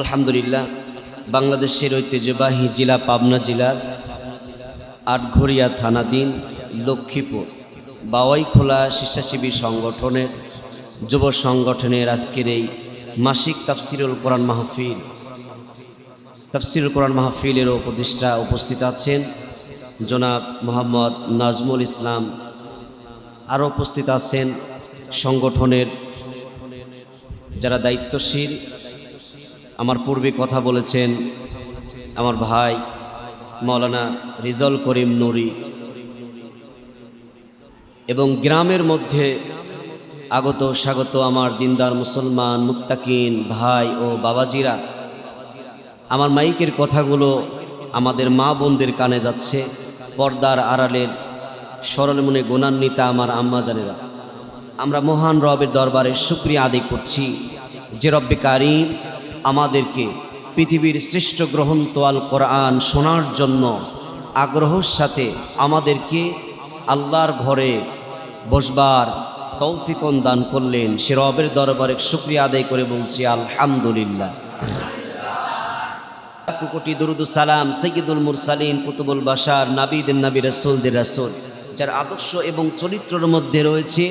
আলহামদুলিল্লাহ, বাংলাদেশের ঐতিহ্যবাহী জেলা পাবনা জেলার আটঘরিয়া থানাধীন লক্ষ্মীপুর বাওয়াইখোলা স্বেচ্ছাসেবী সংগঠনের যুব সংগঠনের আজকের এই মাসিক তাফসিরুল কোরআন মাহফিল। তাফসিরুল কোরআন মাহফিলের উপদেষ্টা উপস্থিত আছেন জনাব মোহাম্মদ নাজমুল ইসলাম। আরও উপস্থিত আছেন সংগঠনের যারা দায়িত্বশীল আমার পূর্বে কথা বলেছেন আমার ভাই মৌলানা রিজল করিম নুরি। এবং গ্রামের মধ্যে আগত স্বাগত আমার দিনদার মুসলমান মুক্তাকিন ভাই ও বাবাজিরা। আমার মাইকের কথাগুলো আমাদের মা বোনদের কানে যাচ্ছে, পর্দার আড়ালের সরল মনে গুণান্বিতা আমার আম্মা জানেরা। আমরা মহান রবের দরবারে সুক্রিয়া আদায় করছি যে রব্বে কারিম আমাদেরকে পৃথিবীর শ্রেষ্ঠ গ্রন্থ আল কোরআন শোনার জন্য আগ্রহের সাথে আমাদেরকে আল্লাহর ঘরে বসবার তৌফিকন দান করলেন। সে রবের দরবারে সুক্রিয়া আদায় করে বলছি, আলহামদুলিল্লাহ। কোটি দরুদু সালাম সৈয়দুল মুরসালিন কুতুবুল বাসার নাবিদিন নাবি রসুলদের রসুল। যার আদর্শ এবং চরিত্রের মধ্যে রয়েছে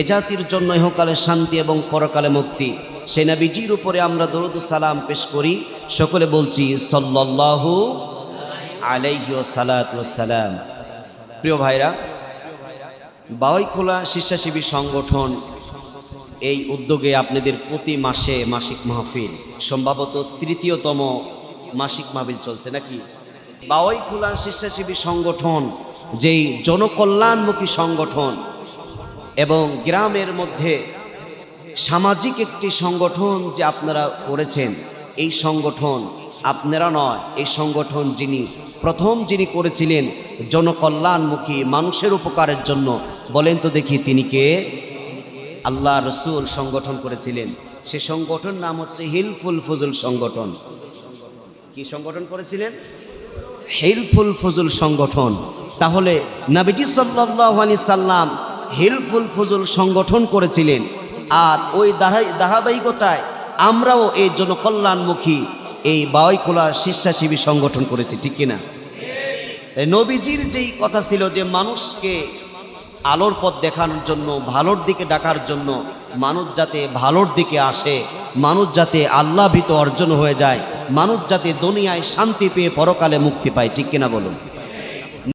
এ জাতির জন্য ইহকালে শান্তি এবং পরকালে মুক্তি। সে নাবিজির উপরে আমরা দরুদু সালাম পেশ করি। সকলে বলছি সল্লাহু আলাইহি সালাম প্রিয় ভাইরা বাওয়াইখোলা স্বেচ্ছাসেবী সংগঠন এই উদ্যোগে আপনাদের প্রতি মাসে মাসিক মাহফিল, সম্ভবত তৃতীয়তম মাসিক মাহফিল চলছে নাকি? বাওয়াইখোলা স্বেচ্ছাসেবী সংগঠন, যেই জনকল্যাণমুখী সংগঠন এবং গ্রামের মধ্যে সামাজিক একটি সংগঠন যে আপনারা করেছেন, এই সংগঠন আপনারা নয়, এই সংগঠন যিনি প্রথম যিনি করেছিলেন জনকল্যাণমুখী মানুষের উপকারের জন্য, বলেন তো দেখি তিনি কে? আল্লাহ রসুল সংগঠন করেছিলেন। সে সংগঠন নাম হচ্ছে হিলফুল ফজল সংগঠন। কি সংগঠন করেছিলেন? হেলফুল ফজল সংগঠন। তাহলে নাবিজি সাল্লাহ আলি সাল্লাম হেলফুল ফজল সংগঠন করেছিলেন। আর ওই ধারা- ধারাবাহিকতায় আমরাও এই জনকল্যাণমুখী এই বাওয়াইখোলা স্বেচ্ছাসেবী সংগঠন করেছি, ঠিক কিনা? তাই নবীজির যেই কথা ছিল যে মানুষকে আলোর পথ দেখানোর জন্য, ভালোর দিকে ডাকার জন্য মানুষ যাতে ভালোর দিকে আসে, মানুষ যাতে আল্লাহ অর্জন হয়ে যায়, মানুষ যাতে দুনিয়ায় শান্তি পেয়ে পরকালে মুক্তি পায়, ঠিক কিনা বলুন?